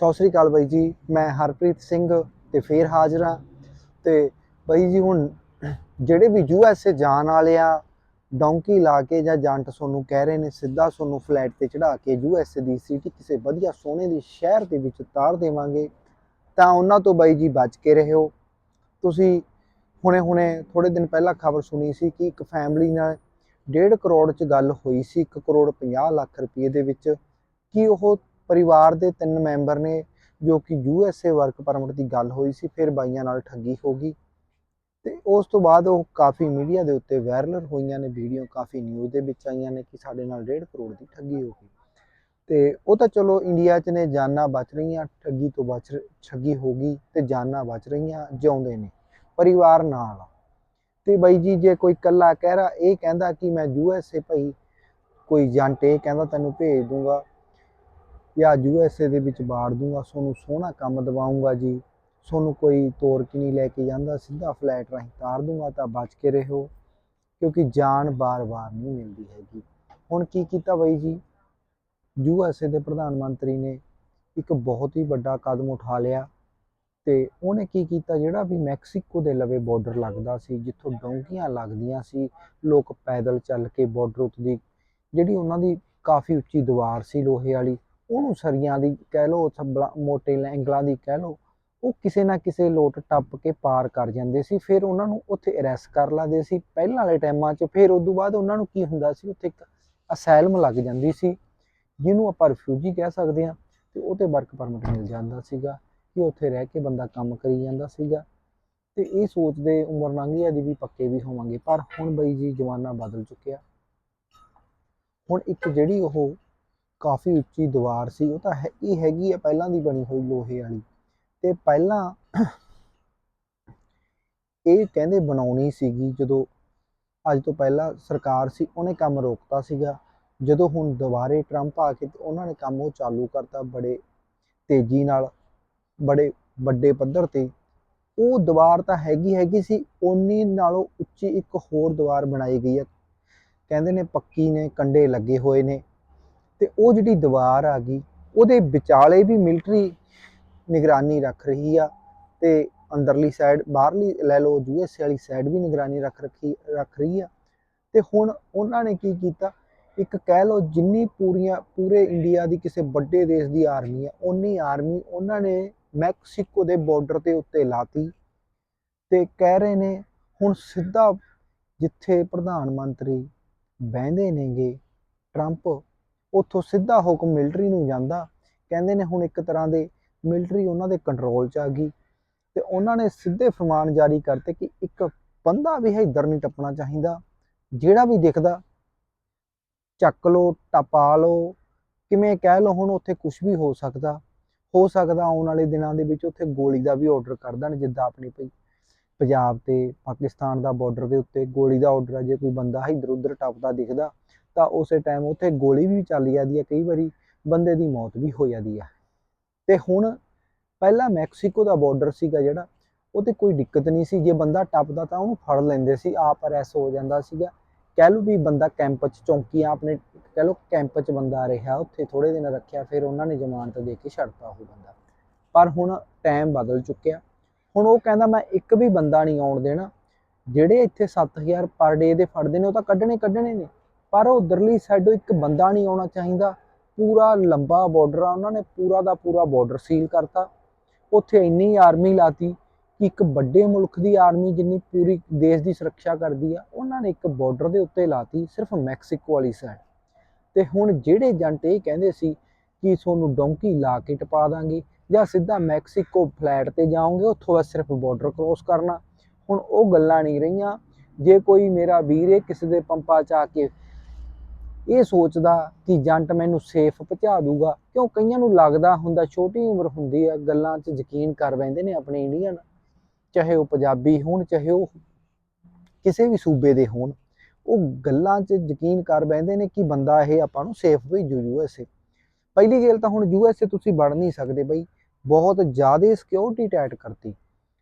ਸਤਿ ਸ੍ਰੀ ਅਕਾਲ ਬਾਈ ਜੀ, ਮੈਂ ਹਰਪ੍ਰੀਤ ਸਿੰਘ ਤੇ ਫੇਰ ਹਾਜ਼ਰ ਹਾਂ। ਤੇ ਬਾਈ ਜੀ, ਹੁਣ ਜਿਹੜੇ ਵੀ ਯੂ ਐਸ ਏ ਜਾਣ ਵਾਲੇ ਆ, ਡੌਂਕੀ ਲਾ ਕੇ ਜਾਂ ਜੰਟ ਸੋਨੂੰ ਕਹਿ ਰਹੇ ਨੇ, ਸਿੱਧਾ ਸੋਨੂੰ ਫਲੈਟ ਤੇ ਚੜਾ ਕੇ ਯੂ ਐਸ ਏ ਦੀ ਸਿਟੀ ਕਿਸੇ ਵਧੀਆ ਸੋਹਣੇ ਦੇ ਸ਼ਹਿਰ ਦੇ ਵਿੱਚ ਤਾਰ ਦੇਵਾਂਗੇ, ਤਾਂ ਉਹਨਾਂ ਤੋਂ ਬਾਈ ਜੀ ਬਚ ਕੇ ਰਹਿਓ ਤੁਸੀਂ ਹੁਣੇ-ਹੁਣੇ ਥੋੜੇ ਦਿਨ ਪਹਿਲਾਂ ਖਬਰ ਸੁਣੀ ਸੀ ਕਿ ਇੱਕ ਫੈਮਿਲੀ ਨਾਲ 1.5 ਕਰੋੜ ਚ ਗੱਲ ਹੋਈ ਸੀ 1 ਕਰੋੜ 50 ਲੱਖ ਰੁਪਏ ਦੇ ਵਿੱਚ। ਕਿ ਉਹ ਪਰਿਵਾਰ ਦੇ ਤਿੰਨ ਮੈਂਬਰ ਨੇ, ਜੋ ਕਿ U S A work permit ਦੀ ਗੱਲ ਹੋਈ ਸੀ, ਫਿਰ ਬਾਈਆਂ ਨਾਲ ਠੱਗੀ ਹੋ ਗਈ। ਤੇ ਉਸ ਤੋਂ ਬਾਅਦ ਉਹ ਕਾਫੀ ਮੀਡੀਆ ਦੇ ਉੱਤੇ ਵਾਇਰਲ ਹੋਈਆਂ ਨੇ, ਵੀਡੀਓ ਕਾਫੀ ਨਿਊਜ਼ ਦੇ ਵਿੱਚ ਆਈਆਂ ਨੇ ਕਿ ਸਾਡੇ ਨਾਲ 1.5 ਕਰੋੜ ਦੀ ਠੱਗੀ ਹੋ ਗਈ। ਤੇ ਉਹ ਤਾਂ ਚਲੋ ਇੰਡੀਆ 'ਚ ਨੇ, ਜਾਨਾਂ ਬਚ ਰਹੀਆਂ, ਠੱਗੀ ਤੋਂ ਬਚ ਠੱਗੀ ਹੋ ਗਈ ਤੇ ਜਾਨਾਂ ਬਚ ਰਹੀਆਂ, ਜਿਉਂਦੇ ਨੇ, ਪਰਿਵਾਰ ਨਾਲ। ਆ। ਤੇ ਬਾਈ ਜੀ, ਜੇ ਕੋਈ ਕੱਲਾ ਕਹਿ ਰਿਹਾ, ਇਹ ਕਹਿੰਦਾ ਕਿ ਮੈਂ ਯੂ ਐਸ ਏ ਭਾਈ, ਕੋਈ ਏਜੰਟ ਇਹ ਕਹਿੰਦਾ, ਤੈਨੂੰ ਭੇਜ ਦੂੰਗਾ। ਜਾਂ ਯੂ ਐਸ ਏ ਦੇ ਵਿੱਚ ਬਾੜ ਦੂੰਗਾ, ਸੋਨੂੰ ਸੋਹਣਾ ਕੰਮ ਦਵਾਉਂਗਾ ਜੀ। ਸੋਨੂੰ ਕੋਈ ਤੋਰ ਕੇ ਨਹੀਂ ਲੈ ਕੇ ਜਾਂਦਾ, ਸਿੱਧਾ ਫਲੈਟ ਰਾਹੀਂ ਤਾਰ ਦੂੰਗਾ ਤਾਂ ਬਚ ਕੇ ਰਹੋ, ਕਿਉਂਕਿ ਜਾਨ ਬਾਰ-ਬਾਰ ਨਹੀਂ ਮਿਲਦੀ ਹੈਗੀ। ਹੁਣ ਕੀ ਕੀਤਾ ਬਾਈ ਜੀ? ਯੂ ਐਸ ਏ ਦੇ ਪ੍ਰਧਾਨ ਮੰਤਰੀ ਨੇ ਇੱਕ ਬਹੁਤ ਹੀ ਵੱਡਾ ਕਦਮ ਉਠਾ ਲਿਆ ਤੇ ਉਹਨੇ ਕੀ ਕੀਤਾ, ਜਿਹੜਾ ਵੀ ਮੈਕਸੀਕੋ ਦੇ ਲਵੇ ਬਾਰਡਰ ਲੱਗਦਾ ਸੀ, ਜਿੱਥੋਂ ਡੌਂਕੀਆਂ ਲੱਗਦੀਆਂ ਸੀ, ਲੋਕ ਪੈਦਲ ਚੱਲ ਕੇ ਬਾਰਡਰ ਉੱਤੇ ਜਿਹੜੀ ਉਹਨਾਂ ਦੀ ਕਾਫੀ ਉੱਚੀ ਦੀਵਾਰ ਸੀ ਲੋਹੇ ਵਾਲੀ ਉਹਨੂੰ ਸਰੀਆਂ ਦੀ ਕਹਿ ਲਓ ਸੱਬਲਾ ਮੋਟੇ ਐਂਗਲਾਂ ਦੀ ਕਹਿ ਲਓ, ਉਹ ਕਿਸੇ ਨਾ ਕਿਸੇ ਲੋਟ ਟੱਪ ਕੇ ਪਾਰ ਕਰ ਜਾਂਦੇ ਸੀ, ਫਿਰ ਉਹਨਾਂ ਨੂੰ ਉੱਥੇ ਅਰੈਸਟ ਕਰ ਲਾਦੇ ਸੀ। ਪਹਿਲਾਂ ਵਾਲੇ ਟਾਈਮਾਂ 'ਚ ਫਿਰ ਉਸ ਤੋਂ ਬਾਅਦ ਉਹਨਾਂ ਨੂੰ ਕੀ ਹੁੰਦਾ ਸੀ, ਉੱਥੇ ਇੱਕ ਅਸਾਈਲਮ ਲੱਗ ਜਾਂਦੀ ਸੀ, ਜਿਹਨੂੰ ਆਪਾਂ ਰਿਫਿਊਜੀ ਕਹਿ ਸਕਦੇ ਹਾਂ, ਤੇ ਉਹ ਤੇ ਵਰਕ ਪਰਮਿਟ ਮਿਲ ਜਾਂਦਾ ਸੀਗਾ, ਕਿ ਉੱਥੇ ਰਹਿ ਕੇ ਬੰਦਾ ਕੰਮ ਕਰੀ ਜਾਂਦਾ ਸੀਗਾ। ਤੇ ਇਹ ਸੋਚਦੇ ਉਮਰ ਲੰਘੀ ਆ ਦੀ ਵੀ ਪੱਕੇ ਵੀ ਹੋਵਾਂਗੇ, ਪਰ ਹੁਣ ਬਈ ਜੀ ਜ਼ਮਾਨਾ ਬਦਲ ਚੁੱਕਿਆ। ਹੁਣ ਇੱਕ ਜਿਹੜੀ ਉਹ ਕਾਫੀ ਉੱਚੀ ਦੀਵਾਰ ਸੀ, ਉਹ ਤਾਂ ਹੈ, ਇਹ ਹੈਗੀ ਆ ਪਹਿਲਾਂ ਦੀ ਬਣੀ ਹੋਈ ਲੋਹੇ ਵਾਲੀ। ਤੇ ਪਹਿਲਾਂ ਇਹ ਕਹਿੰਦੇ ਬਣਾਉਣੀ ਸੀਗੀ, ਜਦੋਂ ਅੱਜ ਤੋਂ ਪਹਿਲਾਂ ਸਰਕਾਰ ਸੀ, ਉਹਨੇ ਕੰਮ ਰੋਕਤਾ ਸੀਗਾ। ਜਦੋਂ ਹੁਣ ਦੁਬਾਰੇ ਟਰੰਪ ਆ ਕੇ ਉਹਨਾਂ ਨੇ ਕੰਮ ਉਹ ਚਾਲੂ ਕਰਤਾ ਬੜੇ ਤੇਜ਼ੀ ਨਾਲ, ਬੜੇ ਵੱਡੇ ਪੱਧਰ ਤੇ। ਉਹ ਦੀਵਾਰ ਤਾਂ ਹੈਗੀ ਹੈਗੀ ਸੀ, ਓਨੀ ਨਾਲੋਂ ਉੱਚੀ ਇੱਕ ਹੋਰ ਦੀਵਾਰ ਬਣਾਈ ਗਈ ਹੈ ਕਹਿੰਦੇ ਨੇ ਪੱਕੀ ਨੇ ਕੰਡੇ ਲੱਗੇ ਹੋਏ ਨੇ। ਤੇ ਉਹ ਜਿਹੜੀ ਦੀਵਾਰ ਆ ਗਈ, ਉਹਦੇ ਵਿਚਾਲੇ ਵੀ ਮਿਲਟਰੀ ਨਿਗਰਾਨੀ ਰੱਖ ਰਹੀ ਆ ਤੇ ਅੰਦਰਲੀ ਸਾਈਡ ਬਾਹਰਲੀ ਲੈ ਲਓ ਯੂਐਸ ਵਾਲੀ ਸਾਈਡ ਵੀ ਨਿਗਰਾਨੀ ਰੱਖ ਰੱਖੀ, ਰੱਖ ਰਹੀ ਆ। ਤੇ ਹੁਣ ਉਹਨਾਂ ਨੇ ਕੀ ਕੀਤਾ? ਇੱਕ ਕਹਿ ਲਓ ਜਿੰਨੀ ਪੂਰੀਆਂ, ਪੂਰੇ ਇੰਡੀਆ ਦੀ ਕਿਸੇ ਵੱਡੇ ਦੇਸ਼ ਦੀ ਆਰਮੀ ਆ ਉਨੀ ਆਰਮੀ ਉਹਨਾਂ ਨੇ ਮੈਕਸੀਕੋ ਦੇ ਬਾਰਡਰ ਤੇ ਉੱਤੇ ਲਾਤੀ ਤੇ ਕਹਿ ਰਹੇ ਨੇ ਹੁਣ ਸਿੱਧਾ ਜਿੱਥੇ ਪ੍ਰਧਾਨ ਮੰਤਰੀ ਬਹਿੰਦੇ ਨੇਗੇ ਟਰੰਪ ਉੱਥੋਂ ਸਿੱਧਾ ਹੁਕਮ ਮਿਲਟਰੀ ਨੂੰ ਜਾਂਦਾ। ਕਹਿੰਦੇ ਨੇ ਹੁਣ ਇੱਕ ਤਰ੍ਹਾਂ ਦੇ ਮਿਲਟਰੀ ਉਹਨਾਂ ਦੇ ਕੰਟਰੋਲ 'ਚ ਆ ਗਈ ਤੇ ਉਹਨਾਂ ਨੇ ਸਿੱਧੇ ਫਰਮਾਨ ਜਾਰੀ ਕਰਤੇ ਕਿ ਇੱਕ ਬੰਦਾ ਵੀ ਇੱਧਰ ਨਹੀਂ ਟੱਪਣਾ ਚਾਹੀਦਾ। ਜਿਹੜਾ ਵੀ ਦਿਖਦਾ, ਚੱਕ ਲਓ, ਟਪਾ ਲਓ, ਕਿਵੇਂ ਕਹਿ ਲਓ, ਹੁਣ ਉੱਥੇ ਕੁਝ ਵੀ ਹੋ ਸਕਦਾ। ਹੋ ਸਕਦਾ ਆਉਣ ਵਾਲੇ ਦਿਨਾਂ ਦੇ ਵਿੱਚ ਉੱਥੇ ਗੋਲੀ ਦਾ ਵੀ ਆਰਡਰ ਕਰ ਦੇਣ, ਜਿੱਦਾਂ ਆਪਣੀ ਪਈ ਪੰਜਾਬ ਤੇ ਪਾਕਿਸਤਾਨ ਦਾ ਬਾਰਡਰ ਦੇ ਉੱਤੇ ਗੋਲੀ ਦਾ ਆਰਡਰ ਆ, ਜੇ ਕੋਈ ਬੰਦਾ ਇੱਧਰ ਉੱਧਰ ਟੱਪਦਾ, ਦਿਖਦਾ। ਤਾਂ ਉਸੇ ਟਾਈਮ ਉੱਥੇ ਗੋਲੀ ਵੀ ਚੱਲ ਜਾਂਦੀ ਹੈ, ਕਈ ਵਾਰੀ ਬੰਦੇ ਦੀ ਮੌਤ ਵੀ ਹੋ ਜਾਂਦੀ ਹੈ। ਤੇ ਹੁਣ ਪਹਿਲਾਂ ਮੈਕਸੀਕੋ ਦਾ ਬਾਰਡਰ ਸੀਗਾ ਜਿਹੜਾ ਉਹ ਤੇ ਕੋਈ ਦਿੱਕਤ ਨਹੀਂ ਸੀ। ਜੇ ਬੰਦਾ ਟੱਪਦਾ ਤਾਂ ਉਹਨੂੰ ਫੜ ਲੈਂਦੇ ਸੀ, ਆਪ ਅਰੈਸਟ ਹੋ ਜਾਂਦਾ ਸੀਗਾ। ਕਹਿ ਲਓ ਵੀ ਬੰਦਾ ਕੈਂਪ 'ਚ ਚੌਂਕੀਆਂ ਆਪਣੇ, ਕਹਿ ਲਓ ਕੈਂਪ 'ਚ ਬੰਦਾ ਰਿਹਾ, ਉੱਥੇ ਥੋੜੇ ਦਿਨ ਰੱਖਿਆ, ਫਿਰ ਉਹਨਾਂ ਨੇ ਜ਼ਮਾਨਤ ਦੇ ਕੇ ਛੱਡਤਾ ਉਹ ਬੰਦਾ। ਪਰ ਹੁਣ ਟਾਈਮ ਬਦਲ ਚੁੱਕਿਆ। ਹੁਣ ਉਹ ਕਹਿੰਦਾ ਮੈਂ ਇੱਕ ਵੀ ਬੰਦਾ ਨਹੀਂ ਆਉਣ ਦੇਣਾ। ਜਿਹੜੇ ਇੱਥੇ 7000 ਪਰ ਡੇ ਦੇ ਫੜਦੇ ਨੇ, ਉਹ ਤਾਂ ਕੱਢਣੇ ਕੱਢਣੇ ਨੇ। ਪਰ ਉਧਰਲੀ ਸਾਈਡੋਂ ਇੱਕ ਬੰਦਾ ਨਹੀਂ ਆਉਣਾ ਚਾਹੀਦਾ। ਪੂਰਾ ਲੰਬਾ ਬਾਰਡਰ ਆ, ਉਹਨਾਂ ਨੇ ਪੂਰਾ ਦਾ ਪੂਰਾ ਬਾਰਡਰ ਸੀਲ ਕਰਤਾ। ਉੱਥੇ ਇੰਨੀ ਆਰਮੀ ਲਾਤੀ ਕਿ ਇੱਕ ਵੱਡੇ ਮੁਲਕ ਦੀ ਆਰਮੀ ਜਿੰਨੀ ਪੂਰੀ ਦੇਸ਼ ਦੀ ਸੁਰੱਖਿਆ ਕਰਦੀ ਆ, ਉਹਨਾਂ ਨੇ ਇੱਕ ਬਾਰਡਰ ਦੇ ਉੱਤੇ ਲਾਤੀ ਸਿਰਫ ਮੈਕਸੀਕੋ ਵਾਲੀ ਸਾਈਡ ਤੇ ਹੁਣ ਜਿਹੜੇ ਏਜੰਟ ਇਹ ਕਹਿੰਦੇ ਸੀ ਕਿ ਤੁਹਾਨੂੰ ਡੋਂਕੀ ਲਾ ਕੇ ਟਪਾ ਦਾਂਗੇ ਜਾਂ ਸਿੱਧਾ ਮੈਕਸੀਕੋ ਫਲੈਟ ਤੇ ਜਾਓਗੇ, ਉੱਥੋਂ ਬਸ ਸਿਰਫ ਬਾਰਡਰ ਕ੍ਰੋਸ ਕਰਨਾ। ਹੁਣ ਉਹ ਗੱਲਾਂ ਨਹੀਂ ਰਹੀਆਂ। ਜੇ ਕੋਈ ਮੇਰਾ ਵੀਰ ਇਹ ਕਿਸੇ ਦੇ ਪੰਪਾ ਚ ਆ ਕੇ ਇਹ ਸੋਚਦਾ ਕਿ ਜੰਟ ਮੈਨੂੰ ਸੇਫ ਪਹੁੰਚਾ ਦੂਗਾ। ਕਿਉਂ ਕਈਆਂ ਨੂੰ ਲੱਗਦਾ ਹੁੰਦਾ ਛੋਟੀ ਉਮਰ ਹੁੰਦੀ ਆ, ਗੱਲਾਂ 'ਚ ਯਕੀਨ ਕਰ ਬੈਂਦੇ ਨੇ ਆਪਣੇ ਇੰਡੀਅਨ। ਚਾਹੇ ਉਹ ਪੰਜਾਬੀ ਹੋਣ, ਚਾਹੇ ਉਹ ਕਿਸੇ ਵੀ ਸੂਬੇ ਦੇ ਹੋਣ। ਉਹ ਗੱਲਾਂ 'ਚ ਯਕੀਨ ਕਰ ਬੈਂਦੇ ਨੇ ਕਿ ਬੰਦਾ ਇਹ ਆਪਾਂ ਨੂੰ ਸੇਫ ਭੇਜੂ ਯੂਐਸਏ ਪਹਿਲੀ ਗੱਲ ਤਾਂ ਹੁਣ ਯੂਐਸਏ ਤੁਸੀਂ ਵੜ ਨਹੀਂ ਸਕਦੇ ਬਈ। ਬਹੁਤ ਜ਼ਿਆਦਾ ਸਿਕਿਉਰਿਟੀ ਟਾਈਟ ਕਰਤੀ।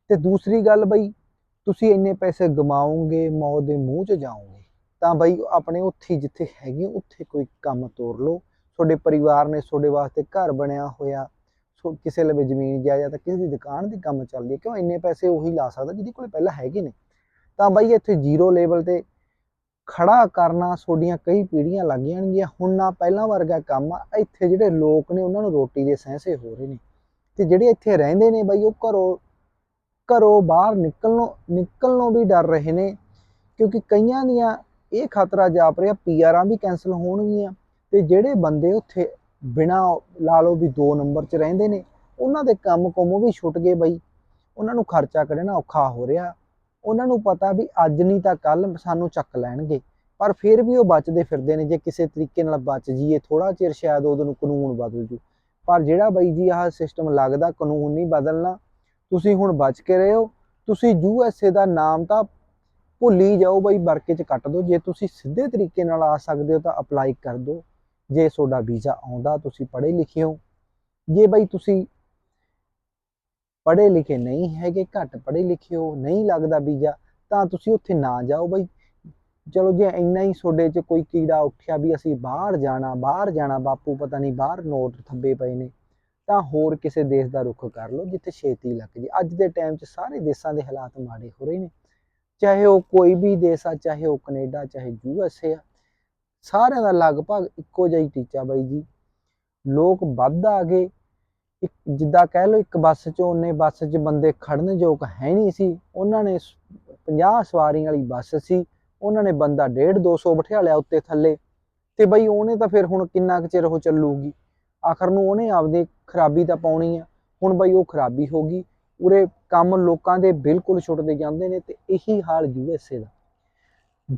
ਤੇ ਦੂਸਰੀ ਗੱਲ ਬਈ, ਤੁਸੀਂ ਇੰਨੇ ਪੈਸੇ ਗਮਾਓਗੇ, ਮੌਤ ਦੇ ਮੂੰਹ 'ਚ ਜਾਓਗੇ। ਤਾਂ ਬਈ ਆਪਣੇ ਉੱਥੇ ਜਿੱਥੇ ਹੈਗੀ ਉੱਥੇ ਕੋਈ ਕੰਮ ਤੋਰ ਲਓ। ਤੁਹਾਡੇ ਪਰਿਵਾਰ ਨੇ ਤੁਹਾਡੇ ਵਾਸਤੇ ਘਰ ਬਣਿਆ ਹੋਇਆ, ਸੋ ਕਿਸੇ ਲਵੇ ਜ਼ਮੀਨ ਜਾਇਦਾਦ ਕਿਸੇ ਦੀ ਦੁਕਾਨ ਦੀ ਕੰਮ ਚੱਲਦੀ ਹੈ, ਕਿਉਂ ਇੰਨੇ ਪੈਸੇ ਉਹੀ ਲਾ ਸਕਦਾ ਜਿਹਦੇ ਕੋਲ ਪਹਿਲਾਂ ਹੈਗੇ ਨੇ? ਤਾਂ ਬਾਈ ਇੱਥੇ ਜ਼ੀਰੋ ਲੈਵਲ ਤੇ ਖੜਾ ਕਰਨਾ ਤੁਹਾਡੀਆਂ ਕਈ ਪੀੜ੍ਹੀਆਂ ਲੱਗ ਜਾਣਗੀਆਂ। ਹੁਣ ਨਾ ਪਹਿਲਾਂ ਵਰਗਾ ਕੰਮ ਆ, ਇੱਥੇ ਜਿਹੜੇ ਲੋਕ ਨੇ ਉਹਨਾਂ ਨੂੰ ਰੋਟੀ ਦੇ ਸਹਿਸੇ ਹੋ ਰਹੇ ਨੇ। ਤੇ ਜਿਹੜੇ ਇੱਥੇ ਰਹਿੰਦੇ ਨੇ ਬਾਈ, ਉਹ ਘਰੋਂ ਘਰੋਂ ਬਾਹਰ ਨਿਕਲਣੋਂ ਨਿਕਲਣੋਂ ਵੀ ਡਰ ਰਹੇ ਨੇ, ਕਿਉਂਕਿ ਕਈਆਂ ਦੀਆਂ ਇਹ ਖਤਰਾ ਜਾਪ ਰਿਹਾ ਪੀਆਰਾਂ ਵੀ ਕੈਨਸਲ ਹੋਣਗੀਆਂ ਤੇ ਜਿਹੜੇ ਬੰਦੇ ਉੱਥੇ ਬਿਨਾ ਲਾ ਲਓ ਵੀ 2 ਨੰਬਰ 'ਚ ਰਹਿੰਦੇ ਨੇ, ਉਹਨਾਂ ਦੇ ਕੰਮ ਕੁੰਮ ਵੀ ਛੁੱਟ ਗਏ ਬਈ। ਉਹਨਾਂ ਨੂੰ ਖਰਚਾ ਕੱਢਣਾ ਔਖਾ ਹੋ ਰਿਹਾ। ਉਹਨਾਂ ਨੂੰ ਪਤਾ ਵੀ ਅੱਜ ਨਹੀਂ ਤਾਂ ਕੱਲ ਸਾਨੂੰ ਚੱਕ ਲੈਣਗੇ। ਪਰ ਫਿਰ ਵੀ ਉਹ ਬਚਦੇ ਫਿਰਦੇ ਨੇ, ਜੇ ਕਿਸੇ ਤਰੀਕੇ ਨਾਲ ਬਚ ਜੀਏ ਥੋੜਾ ਚਿਰ ਸ਼ਾਇਦ ਉਦੋਂ ਨੂੰ ਕਾਨੂੰਨ ਬਦਲ ਜੂ। ਪਰ ਜਿਹੜਾ ਬਈ ਜੀ ਆਹ ਸਿਸਟਮ ਲੱਗਦਾ ਕਾਨੂੰਨ ਨਹੀਂ ਬਦਲਣਾ, ਤੁਸੀਂ ਹੁਣ ਬਚ ਕੇ ਰਹੇ ਹੋ। ਤੁਸੀਂ ਯੂਐਸਏ ਦਾ ਨਾਮ ਤਾਂ ਭੁੱਲੀ ਜਾਓ ਬਈ, ਵਰਕੇ 'ਚ ਕੱਟ ਦਿਓ। ਜੇ ਤੁਸੀਂ ਸਿੱਧੇ ਤਰੀਕੇ ਨਾਲ ਆ ਸਕਦੇ ਹੋ ਤਾਂ ਅਪਲਾਈ ਕਰ ਦਿਓ। ਜੇ ਤੁਹਾਡਾ ਵੀਜ਼ਾ ਆਉਂਦਾ, ਤੁਸੀਂ ਪੜ੍ਹੇ ਲਿਖੇ ਹੋ। ਜੇ ਬਾਈ ਤੁਸੀਂ ਪੜ੍ਹੇ ਲਿਖੇ ਨਹੀਂ ਹੈਗੇ, ਘੱਟ ਪੜ੍ਹੇ ਲਿਖੇ ਹੋ, ਨਹੀਂ ਲੱਗਦਾ ਵੀਜ਼ਾ, ਤਾਂ ਤੁਸੀਂ ਉੱਥੇ ਨਾ ਜਾਓ ਬਾਈ। ਚਲੋ ਜੇ ਇੰਨਾ ਹੀ ਤੁਹਾਡੇ 'ਚ ਕੋਈ ਕੀੜਾ ਉੱਠਿਆ ਵੀ ਅਸੀਂ ਬਾਹਰ ਜਾਣਾ ਬਾਹਰ ਜਾਣਾ, ਬਾਪੂ ਪਤਾ ਨਹੀਂ ਬਾਹਰ ਨੋਟ ਥੱਬੇ ਪਏ ਨੇ, ਤਾਂ ਹੋਰ ਕਿਸੇ ਦੇਸ਼ ਦਾ ਰੁੱਖ ਕਰ ਲਓ, ਜਿੱਥੇ ਛੇਤੀ ਲੱਗ ਜੇ। ਅੱਜ ਦੇ ਟਾਈਮ 'ਚ ਸਾਰੇ ਦੇਸ਼ਾਂ ਦੇ ਹਾਲਾਤ ਮਾੜੇ ਹੋ ਰਹੇ ਨੇ। ਚਾਹੇ ਉਹ ਕੋਈ ਵੀ ਦੇਸ਼ ਆ, ਚਾਹੇ ਉਹ ਕੈਨੇਡਾ, ਚਾਹੇ ਯੂ ਐੱਸ ਏ ਆ, ਸਾਰਿਆਂ ਦਾ ਲਗਭਗ ਇੱਕੋ ਜਿਹਾ ਹੀ ਟੀਚਾ ਬਾਈ ਜੀ। ਲੋਕ ਵੱਧ ਆ ਗਏ। ਇੱਕ ਜਿੱਦਾਂ ਕਹਿ ਲਓ ਇੱਕ ਬੱਸ 'ਚ ਉਹਨੇ ਬੱਸ 'ਚ ਬੰਦੇ ਖੜਨ ਯੋਗ ਹੈ ਨਹੀਂ ਸੀ। ਉਹਨਾਂ ਨੇ 50 ਸਵਾਰੀਆਂ ਵਾਲੀ ਬੱਸ ਸੀ। ਉਹਨਾਂ ਨੇ ਬੰਦਾ 1.5 200 ਬਿਠਾ ਲਿਆ ਉੱਤੇ ਥੱਲੇ। ਤੇ ਬਈ ਉਹਨੇ ਤਾਂ ਫਿਰ ਹੁਣ ਕਿੰਨਾ ਕੁ ਚਿਰ ਉਹ ਚੱਲੂਗੀ? ਆਖਰ ਨੂੰ ਉਹਨੇ ਆਪਦੀ ਖਰਾਬੀ ਤਾਂ ਪਾਉਣੀ ਆ। ਹੁਣ ਬਈ ਉਹ ਖਰਾਬੀ ਹੋ ਗਈ। ਉਰੇ ਕੰਮ ਲੋਕਾਂ ਦੇ ਬਿਲਕੁਲ ਛੁੱਟਦੇ ਜਾਂਦੇ ਨੇ ਤੇ ਇਹੀ ਹਾਲ ਯੂਐਸਏ ਦਾ।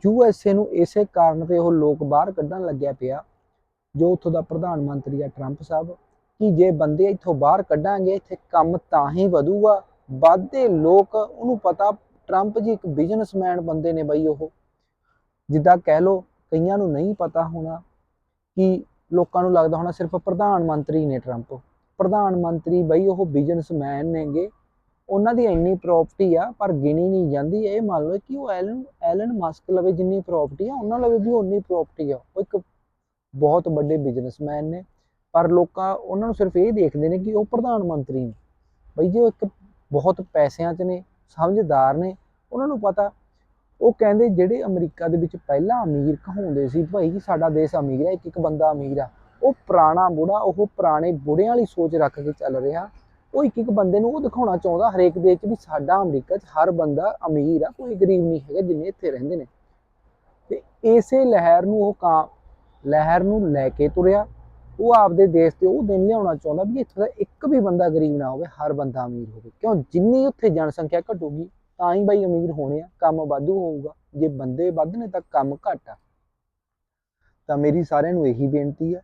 ਯੂਐਸਏ ਨੂੰ ਇਸੇ ਕਾਰਨ ਤੇ ਉਹ ਲੋਕ ਬਾਹਰ ਕੱਢਣ ਲੱਗਿਆ ਪਿਆ, ਜੋ ਉੱਥੋਂ ਦਾ ਪ੍ਰਧਾਨ ਮੰਤਰੀ ਆ ਟਰੰਪ ਸਾਹਿਬ, ਕਿ ਜੇ ਬੰਦੇ ਇੱਥੋਂ ਬਾਹਰ ਕੱਢਾਂਗੇ, ਇੱਥੇ ਕੰਮ ਤਾਂ ਹੀ ਵਧੂਗਾ ਵੱਧਦੇ ਲੋਕ, ਉਹਨੂੰ ਪਤਾ ਟਰੰਪ ਜੀ ਇੱਕ ਬਿਜ਼ਨਸਮੈਨ ਬੰਦੇ ਨੇ ਬਈ ਉਹ। ਜਿੱਦਾਂ ਕਹਿ ਲੋ ਕਈਆਂ ਨੂੰ ਨਹੀਂ ਪਤਾ ਹੋਣਾ ਕਿ ਲੋਕਾਂ ਨੂੰ ਲੱਗਦਾ ਹੋਣਾ ਸਿਰਫ ਪ੍ਰਧਾਨ ਮੰਤਰੀ ਨੇ ਟਰੰਪ। ਪ੍ਰਧਾਨ ਮੰਤਰੀ ਬਈ ਉਹ ਬਿਜ਼ਨਸਮੈਨ ਨੇਗੇ ਉਹਨਾਂ ਦੀ ਇੰਨੀ ਪ੍ਰਾਪਰਟੀ ਆ, ਪਰ ਗਿਣੀ ਨਹੀਂ ਜਾਂਦੀ। ਇਹ ਮੰਨ ਲਓ ਕਿ ਉਹ ਐਲਨ ਐਲਨ ਮਸਕ ਲਵੇ ਜਿੰਨੀ ਪ੍ਰਾਪਰਟੀ ਆ, ਉਹਨਾਂ ਲਵੇ ਵੀ ਉਨੀ ਪ੍ਰਾਪਰਟੀ ਆ। ਉਹ ਇੱਕ ਬਹੁਤ ਵੱਡੇ ਬਿਜ਼ਨਸਮੈਨ ਨੇ। ਪਰ ਲੋਕਾਂ, ਉਹਨਾਂ ਨੂੰ ਸਿਰਫ ਇਹ ਦੇਖਦੇ ਨੇ ਕਿ ਉਹ ਪ੍ਰਧਾਨ ਮੰਤਰੀ ਨੇ। ਬਈ ਜੇ ਉਹ ਇੱਕ ਬਹੁਤ ਪੈਸਿਆਂ 'ਚ ਨੇ, ਸਮਝਦਾਰ ਨੇ, ਉਹਨਾਂ ਨੂੰ ਪਤਾ, ਉਹ ਕਹਿੰਦੇ ਜਿਹੜੇ ਅਮਰੀਕਾ ਦੇ ਵਿੱਚ ਪਹਿਲਾਂ ਅਮੀਰ ਕਹਾਉਂਦੇ ਸੀ ਭਾਈ ਸਾਡਾ ਦੇਸ਼ ਅਮੀਰ ਹੈ ਇੱਕ ਇੱਕ ਬੰਦਾ ਅਮੀਰ ਆ, ਉਹ ਪੁਰਾਣਾ ਬੁੜਾ, ਉਹ ਪੁਰਾਣੇ ਬੁੜਿਆਂ ਵਾਲੀ ਸੋਚ ਰੱਖ ਕੇ ਚੱਲ ਰਿਹਾ। ਉਹ ਇੱਕ ਇੱਕ ਬੰਦੇ ਨੂੰ ਉਹ ਦਿਖਾਉਣਾ ਚਾਹੁੰਦਾ ਹਰੇਕ ਦੇਸ਼ 'ਚ ਵੀ ਸਾਡਾ ਅਮਰੀਕਾ 'ਚ ਹਰ ਬੰਦਾ ਅਮੀਰ ਆ, ਕੋਈ ਗਰੀਬ ਨਹੀਂ ਹੈਗਾ ਜਿੰਨੇ ਇੱਥੇ ਰਹਿੰਦੇ ਨੇ। ਤੇ ਇਸੇ ਲਹਿਰ ਨੂੰ ਉਹ ਕਾਂ, ਲਹਿਰ ਨੂੰ ਲੈ ਕੇ ਤੁਰਿਆ। ਉਹ ਆਪਦੇ ਦੇਸ਼ ਤੇ ਉਹ ਦਿਨ ਲਿਆਉਣਾ ਚਾਹੁੰਦਾ ਵੀ ਇੱਥੇ ਦਾ ਇੱਕ ਵੀ ਬੰਦਾ ਗਰੀਬ ਨਾ ਹੋਵੇ, ਹਰ ਬੰਦਾ ਅਮੀਰ ਹੋਵੇ। ਕਿਉਂ? ਜਿੰਨੀ ਉੱਥੇ ਜਨਸੰਖਿਆ ਘਟੂਗੀ, ਤਾਂ ਹੀ ਬਾਈ ਅਮੀਰ ਹੋਣੇ ਆ, ਕੰਮ ਵਾਧੂ ਹੋਊਗਾ। ਜੇ ਬੰਦੇ ਵੱਧ ਨੇ ਤਾਂ ਕੰਮ ਘੱਟ ਆ। ਤਾਂ ਮੇਰੀ ਸਾਰਿਆਂ ਨੂੰ ਇਹੀ ਬੇਨਤੀ ਆ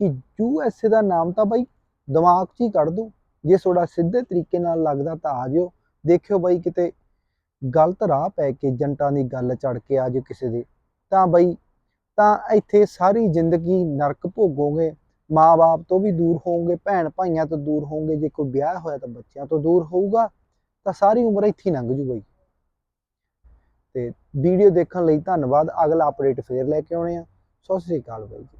ਕਿ ਯੂਐਸਏ ਦਾ ਨਾਮ ਤਾਂ ਬਾਈ ਦਿਮਾਗ 'ਚ ਹੀ ਕੱਢ ਦੋ ਜੇ ਤੁਹਾਡਾ ਸਿੱਧੇ ਤਰੀਕੇ ਨਾਲ ਲੱਗਦਾ ਤਾਂ ਆ ਜਿਓ। ਦੇਖਿਓ ਬਾਈ ਕਿਤੇ ਗਲਤ ਰਾਹ ਪੈ ਕੇ ਜੰਟਾਂ ਦੀ ਗੱਲ ਚੜ ਕੇ ਆ ਜਿਓ ਕਿਸੇ ਦੇ। ਤਾਂ ਬਾਈ, ਤਾਂ ਇੱਥੇ ਸਾਰੀ ਜ਼ਿੰਦਗੀ ਨਰਕ ਭੋਗੋਗੇ। ਮਾਂ-ਬਾਪ ਤੋਂ ਵੀ ਦੂਰ ਹੋਵੋਗੇ ਭੈਣ ਭਾਈਆਂ ਤੋਂ ਦੂਰ ਹੋਵੋਗੇ। ਜੇ ਕੋਈ ਵਿਆਹ ਹੋਇਆ ਤਾਂ ਬੱਚਿਆਂ ਤੋਂ ਦੂਰ ਹੋਊਗਾ। ਤਾਂ ਸਾਰੀ ਉਮਰ ਇੱਥੇ ਲੰਘ ਜੂ ਬਾਈ। ਤੇ ਵੀਡੀਓ ਦੇਖਣ ਲਈ ਧੰਨਵਾਦ। ਅਗਲਾ ਅਪਡੇਟ ਫੇਰ ਲੈ ਕੇ ਆਉਣੇ ਆ। ਸਤਿ ਸ੍ਰੀ ਅਕਾਲ ਬਾਈ ਜੀ।